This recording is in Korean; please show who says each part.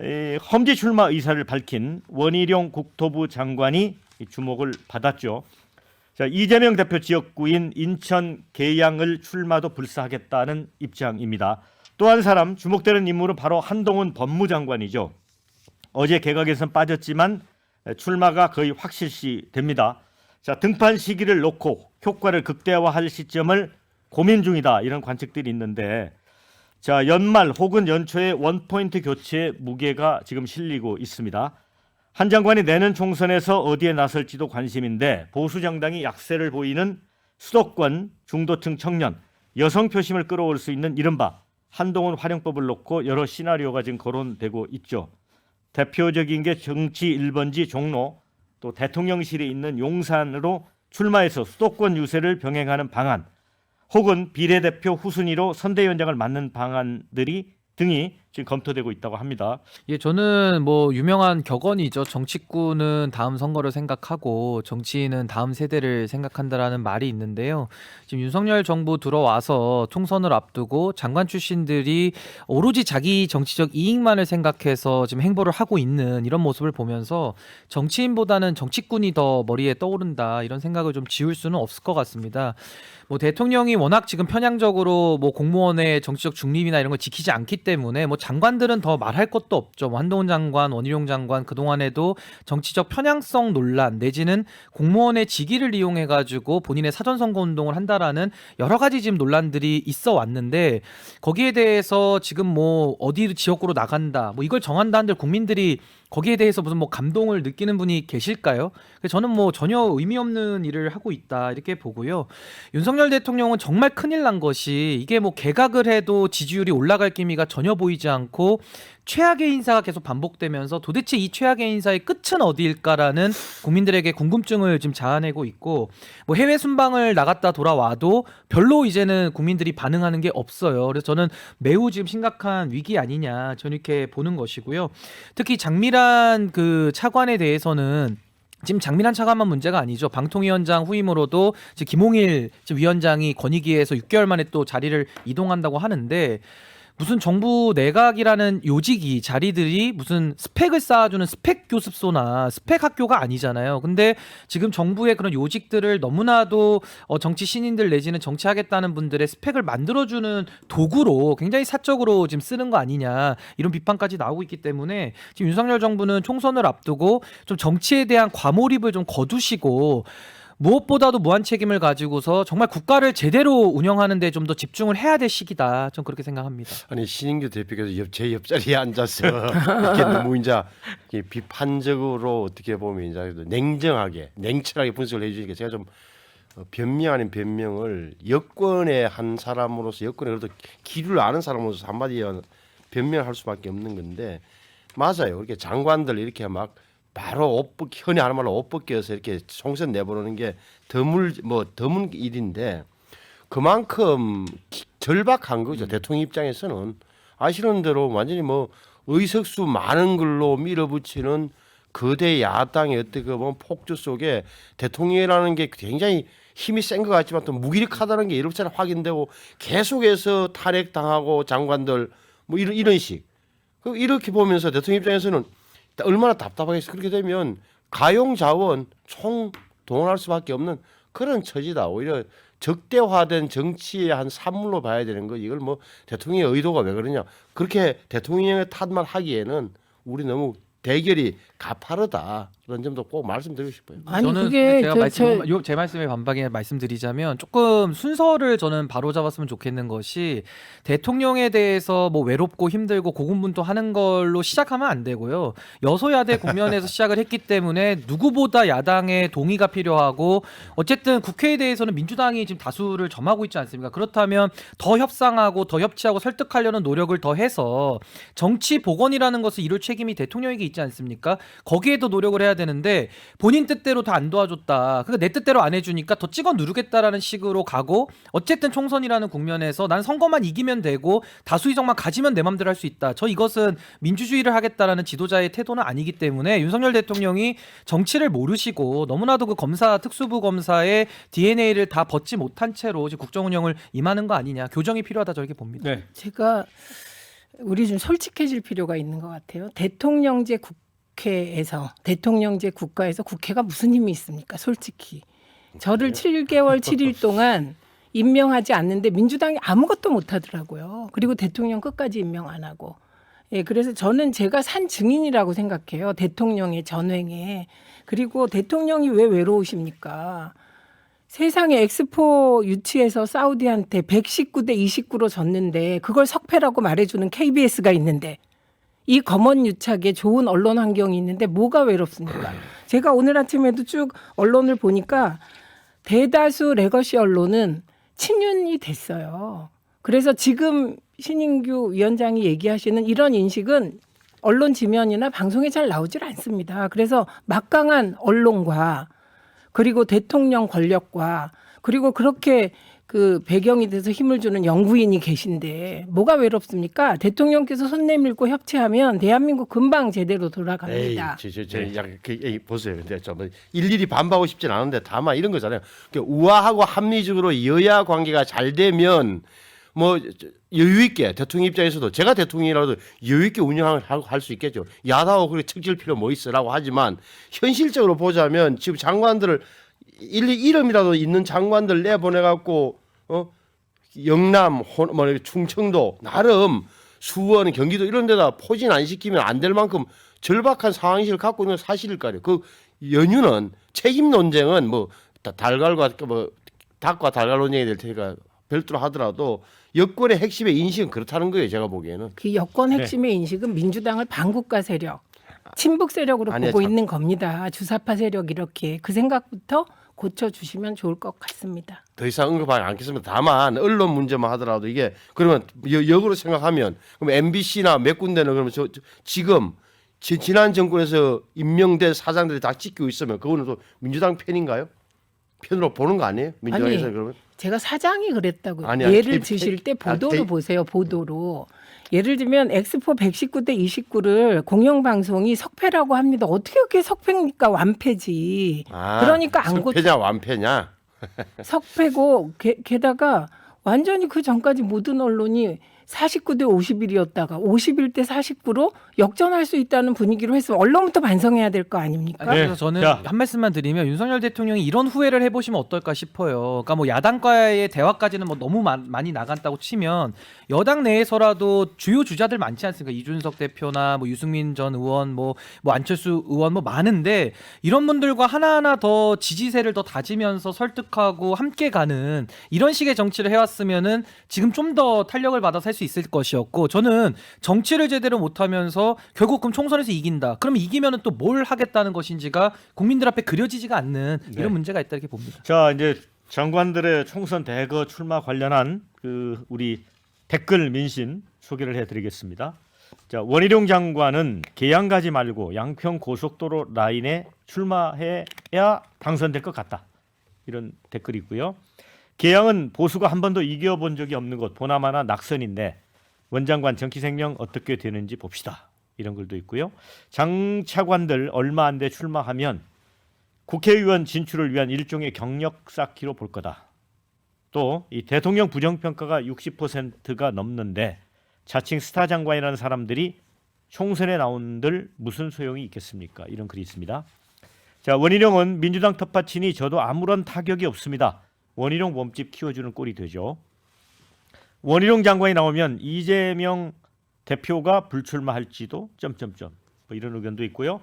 Speaker 1: 에, 험지 출마 의사를 밝힌 원희룡 국토부 장관이 이 주목을 받았죠. 자 이재명 대표 지역구인 인천 계양을 출마도 불사하겠다는 입장입니다. 또 한 사람 주목되는 인물은 바로 한동훈 법무장관이죠. 어제 개각에선 빠졌지만 출마가 거의 확실시 됩니다. 자 등판 시기를 놓고 효과를 극대화할 시점을 고민 중이다 이런 관측들이 있는데 자 연말 혹은 연초에 원포인트 교체 무게가 지금 실리고 있습니다. 한 장관이 내년 총선에서 어디에 나설지도 관심인데 보수 정당이 약세를 보이는 수도권 중도층 청년 여성 표심을 끌어올 수 있는 이른바 한동훈 활용법을 놓고 여러 시나리오가 지금 거론되고 있죠. 대표적인 게 정치 1번지 종로 또 대통령실에 있는 용산으로 출마해서 수도권 유세를 병행하는 방안 혹은 비례대표 후순위로 선대위원장을 맡는 방안들이 등이 지금 검토되고 있다고 합니다.
Speaker 2: 예, 저는 뭐 유명한 격언이죠. 정치꾼은 다음 선거를 생각하고 정치인은 다음 세대를 생각한다라는 말이 있는데요. 지금 윤석열 정부 들어와서 총선을 앞두고 장관 출신들이 오로지 자기 정치적 이익만을 생각해서 지금 행보를 하고 있는 이런 모습을 보면서 정치인보다는 정치꾼이 더 머리에 떠오른다 이런 생각을 좀 지울 수는 없을 것 같습니다. 뭐 대통령이 워낙 지금 편향적으로 뭐 공무원의 정치적 중립이나 이런 걸 지키지 않기 때문에 뭐 장관들은 더 말할 것도 없죠. 뭐 한동훈 장관, 원희룡 장관 그 동안에도 정치적 편향성 논란 내지는 공무원의 직위를 이용해 가지고 본인의 사전 선거 운동을 한다라는 여러 가지 지금 논란들이 있어 왔는데 거기에 대해서 지금 뭐 어디 지역구로 나간다 뭐 이걸 정한다 한들 국민들이 거기에 대해서 무슨 뭐 감동을 느끼는 분이 계실까요? 저는 뭐 전혀 의미 없는 일을 하고 있다 이렇게 보고요. 윤석열 대통령은 정말 큰일 난 것이 이게 뭐 개각을 해도 지지율이 올라갈 기미가 전혀 보이지 않고 최악의 인사가 계속 반복되면서 도대체 이 최악의 인사의 끝은 어디일까라는 국민들에게 궁금증을 지금 자아내고 있고 뭐 해외 순방을 나갔다 돌아와도 별로 이제는 국민들이 반응하는 게 없어요. 그래서 저는 매우 지금 심각한 위기 아니냐 저는 이렇게 보는 것이고요. 특히 장미란 그 차관에 대해서는 지금 장미란 차관만 문제가 아니죠. 방통위원장 후임으로도 지금 김홍일 지금 위원장이 권익위에서 6개월 만에 또 자리를 이동한다고 하는데 무슨 정부 내각이라는 요직이 자리들이 무슨 스펙을 쌓아주는 스펙 교습소나 스펙 학교가 아니잖아요. 근데 지금 정부의 그런 요직들을 너무나도 어, 정치 신인들 내지는 정치하겠다는 분들의 스펙을 만들어주는 도구로 굉장히 사적으로 지금 쓰는 거 아니냐 이런 비판까지 나오고 있기 때문에 지금 윤석열 정부는 총선을 앞두고 좀 정치에 대한 과몰입을 좀 거두시고 무엇보다도 무한 책임을 가지고서 정말 국가를 제대로 운영하는 데 좀 더 집중을 해야 될 시기다. 전 그렇게 생각합니다.
Speaker 3: 아니 신인규 대표께서 옆, 제 옆자리에 앉아서 이렇게 너무 이제 비판적으로 어떻게 보면 이제 냉정하게 냉철하게 분석을 해주니까 제가 좀 어, 변명 아닌 변명을 여권의 한 사람으로서 여권에 그래도 길을 아는 사람으로서 한마디 변명할 수밖에 없는 건데 맞아요. 이렇게 장관들 이렇게 막 바로 옷 벗, 흔히 하는 말로 옷 벗겨서 이렇게 총선 내보내는 게 드물 뭐 드문 일인데 그만큼 기- 절박한 거죠. 대통령 입장에서는 아시는 대로 완전히 뭐 의석수 많은 걸로 밀어붙이는 거대 야당의 어떻게 보면 폭주 속에 대통령이라는 게 굉장히 힘이 센 것 같지만 또 무기력하다는 게 이렇게나 확인되고 계속해서 탄핵당하고 장관들 뭐 이런 이런 식. 그 이렇게 보면서 대통령 입장에서는 얼마나 답답하겠어. 그렇게 되면 가용 자원 총 동원할 수밖에 없는 그런 처지다. 오히려 적대화된 정치의 한 산물로 봐야 되는 거. 이걸 뭐 대통령의 의도가 왜 그러냐. 그렇게 대통령의 탓만 하기에는 우리 너무 대결이 가파르다. 그런 점도 꼭 말씀드리고 싶어요.
Speaker 4: 아니
Speaker 2: 저는
Speaker 4: 그게
Speaker 2: 제가
Speaker 4: 저,
Speaker 2: 말씀
Speaker 4: 저,
Speaker 2: 요, 제 말씀에 반박에 말씀드리자면 조금 순서를 저는 바로 잡았으면 좋겠는 것이 대통령에 대해서 뭐 외롭고 힘들고 고군분투하는 걸로 시작하면 안 되고요. 여소야대 국면에서 시작을 했기 때문에 누구보다 야당의 동의가 필요하고 어쨌든 국회에 대해서는 민주당이 지금 다수를 점하고 있지 않습니까? 그렇다면 더 협상하고 더 협치하고 설득하려는 노력을 더 해서 정치 복원이라는 것을 이룰 책임이 대통령에게 있지 않습니까? 거기에도 노력을 해야 되는데 본인 뜻대로 다 안 도와줬다. 그러니까 내 뜻대로 안 해주니까 더 찍어 누르겠다라는 식으로 가고 어쨌든 총선이라는 국면에서 난 선거만 이기면 되고 다수 의석만 가지면 내 맘대로 할 수 있다. 저 이것은 민주주의를 하겠다라는 지도자의 태도는 아니기 때문에 윤석열 대통령이 정치를 모르시고 너무나도 그 검사 특수부 검사의 DNA를 다 벗지 못한 채로 지금 국정 운영을 임하는 거 아니냐. 교정이 필요하다 저렇게 봅니다.
Speaker 1: 네.
Speaker 4: 제가 우리 좀 솔직해질 필요가 있는 것 같아요. 대통령제 국 회에서 대통령제 국가에서 국회가 무슨 힘이 있습니까? 솔직히 저를 7개월 7일 동안 임명하지 않는데 민주당이 아무것도 못 하더라고요. 그리고 대통령 끝까지 임명 안 하고. 예, 그래서 저는 제가 산 증인이라고 생각해요. 대통령의 전횡에. 그리고 대통령이 왜 외로우십니까? 세상에 엑스포 유치해서 사우디한테 119대 29로 졌는데 그걸 석패라고 말해주는 KBS가 있는데 이 검언 유착에 좋은 언론 환경이 있는데 뭐가 외롭습니까? 제가 오늘 아침에도 쭉 언론을 보니까 대다수 레거시 언론은 친윤이 됐어요. 그래서 지금 신인규 위원장이 얘기하시는 이런 인식은 언론 지면이나 방송에 잘 나오질 않습니다. 그래서 막강한 언론과 그리고 대통령 권력과 그리고 그렇게 그 배경이 돼서 힘을 주는 연구인이 계신데 뭐가 외롭습니까? 대통령께서 손 내밀고 협치하면 대한민국 금방 제대로
Speaker 3: 에이,
Speaker 4: 돌아갑니다.
Speaker 3: 저, 저, 저, 약간 그, 에이, 보세요. 근데 좀 일일이 반박하고 싶진 않은데 다만 이런 거잖아요. 그러니까 우아하고 합리적으로 여야 관계가 잘 되면 뭐 저, 여유 있게 대통령 입장에서도 제가 대통령이라도 여유 있게 운영을 할 수 있겠죠. 야당하고 그렇게 척질 필요 뭐 있어라고 하지만 현실적으로 보자면 지금 장관들을 일 이름이라도 있는 장관들 내 보내 갖고 어 영남, 호, 뭐 충청도 나름 수원, 경기도 이런 데다 포진 안 시키면 안 될 만큼 절박한 상황실을 갖고 있는 사실일 거아요 그 연유는 책임 논쟁은 뭐 다- 달걀과 뭐 닭과 달걀 논쟁이 될 테니까 별도로 하더라도 여권의 핵심의 인식은 그렇다는 거예요. 제가 보기에는.
Speaker 4: 그 여권
Speaker 1: 네.
Speaker 4: 핵심의 인식은 민주당을 반국가 세력, 친북 세력으로
Speaker 3: 아니야,
Speaker 4: 보고
Speaker 3: 참.
Speaker 4: 있는 겁니다. 주사파 세력 이렇게 그 생각부터 고쳐 주시면 좋을 것 같습니다.
Speaker 3: 더 이상 언급하지 않겠습니다. 다만 언론 문제만 하더라도 이게 그러면 여- 역으로 생각하면 그럼 MBC나 몇 군데는 그러면 저, 저- 지금 지, 지난 정권에서 임명된 사장들이 다 찍히고 있으면 그거는 또 민주당 편인가요? 편으로 보는 거 아니에요? 민주당에서
Speaker 4: 아니,
Speaker 3: 그러면
Speaker 4: 제가 사장이 그랬다고요.
Speaker 3: 아니, 아니,
Speaker 4: 예를
Speaker 3: 테-
Speaker 4: 드실 때
Speaker 3: 테- 아,
Speaker 4: 보도로
Speaker 3: 테-
Speaker 4: 보세요. 보도로. 예를 들면 엑스포 119대 29를 공영방송이 석패라고 합니다. 어떻게 그게 석패입니까? 완패지.
Speaker 3: 아,
Speaker 4: 그러니까 안 고,
Speaker 3: 패냐 완패냐?
Speaker 4: 석패고 게, 게다가 완전히 그 전까지 모든 언론이 49대 51이었다가 51대 49로 역전할 수 있다는 분위기로 했으면 언론부터 반성해야 될 거 아닙니까?
Speaker 2: 그래서
Speaker 1: 네.
Speaker 2: 저는
Speaker 1: 자.
Speaker 2: 한 말씀만 드리면 윤석열 대통령이 이런 후회를 해보시면 어떨까 싶어요. 그러니까 뭐 야당과의 대화까지는 뭐 너무 마- 많이 나갔다고 치면 여당 내에서라도 주요 주자들 많지 않습니까? 이준석 대표나 뭐 유승민 전 의원, 뭐, 뭐 안철수 의원 뭐 많은데 이런 분들과 하나하나 더 지지세를 더 다지면서 설득하고 함께 가는 이런 식의 정치를 해왔으면은 지금 좀 더 탄력을 받아서 할수 있을 것이었고 저는 정치를 제대로 못하면서 결국 그럼 총선에서 이긴다. 그럼 이기면은 또 뭘 하겠다는 것인지가 국민들 앞에 그려지지가 않는 이런 문제가 있다 이렇게 봅니다.
Speaker 1: 자 이제 장관들의 총선 대거 출마 관련한 그 우리 댓글 민심 소개를 해드리겠습니다. 자 원희룡 장관은 개양 가지 말고 양평 고속도로 라인에 출마해야 당선될 것 같다. 이런 댓글이 있고요. 개양은 보수가 한 번도 이겨본 적이 없는 곳 보나마나 낙선인데 원장관 정치생명 어떻게 되는지 봅시다. 이런 글도 있고요. 장 차관들 얼마 안 돼 출마하면 국회의원 진출을 위한 일종의 경력 쌓기로 볼 거다. 또 이 대통령 부정 평가가 60%가 넘는데 자칭 스타 장관이라는 사람들이 총선에 나온들 무슨 소용이 있겠습니까? 이런 글이 있습니다. 자 원희룡은 민주당 텃밭이니 저도 아무런 타격이 없습니다. 원희룡 몸집 키워주는 꼴이 되죠. 원희룡 장관이 나오면 이재명 대표가 불출마할지도 점점점 뭐 이런 의견도 있고요.